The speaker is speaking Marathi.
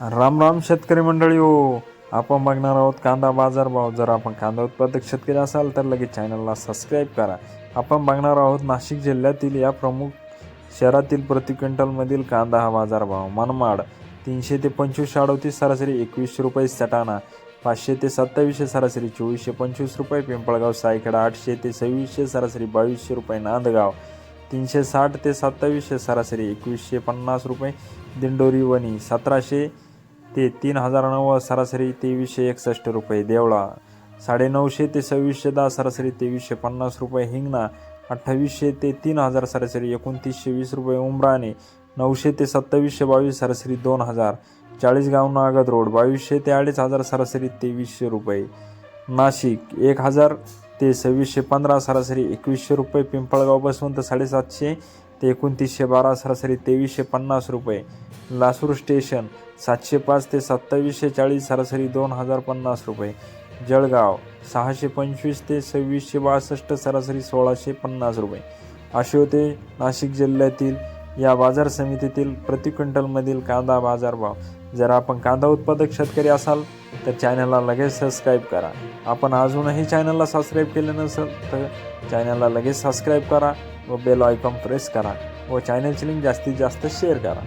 राम राम शेतकरी मंडळी हो आपण बघणार आहोत कांदा बाजारभाव जर आपण कांदा उत्पादक शेतकरी असाल तर लगेच चॅनलला सबस्क्राईब करा. आपण बघणार आहोत नाशिक जिल्ह्यातील या प्रमुख शहरातील प्रति क्विंटलमधील कांदा हा बाजारभाव मनमाड तीनशे ते पंचवीस अडतीस सरासरी एकवीसशे रुपये सटाणा पाचशे ते सत्तावीसशे सरासरी चोवीसशे पंचवीस रुपये पिंपळगाव सायखेडा आठशे ते सव्वीसशे सरासरी बावीसशे रुपये नांदगाव तीनशे साठ ते सत्तावीसशे सरासरी एकवीसशे पन्नास रुपये दिंडोरी वणी सतराशे ते तीन हजार नव्वद सरासरी तेवीसशे एकसष्ट रुपये देवळा साडेनऊशे ते सव्वीसशे दहा सरासरी तेवीसशे पन्नास रुपये हिंगणा अठ्ठावीसशे ते तीन हजार सरासरी एकोणतीसशे वीस रुपये उमराणे नऊशे ते सत्तावीसशे बावीस सरासरी दोन हजार चाळीसगाव नागद रोड बावीसशे ते अडीच हजार सरासरी तेवीसशे रुपये नाशिक एक हजार ते सव्वीसशे पंधरा सरासरी एकवीसशे रुपये पिंपळगाव बसवंत साडेसातशे ते एकोणतीसशे बारा सरासरी तेवीसशे पन्नास रुपये. लासूर स्टेशन सातशे पाच ते सत्तावीसशे चाळीस सरासरी दोन हजार पन्नास रुपये. जळगाव सहाशे पंचवीस ते सव्वीसशे बासष्ट सरासरी सोळाशे पन्नास रुपये. असे होते नाशिक जिल्ह्यातील या बाजार समितीतील प्रति क्विंटलमधील कांदा बाजारभाव. जर आपण कांदा उत्पादक शेतकरी असाल तर चॅनलला लगेच सबस्क्राईब करा. आपण अजूनही चॅनलला सबस्क्राईब केले नसेल तर चॅनलला लगेच सबस्क्राईब करा व बेल आयकॉन प्रेस करा व चॅनलची लिंक जास्तीत जास्त शेअर करा.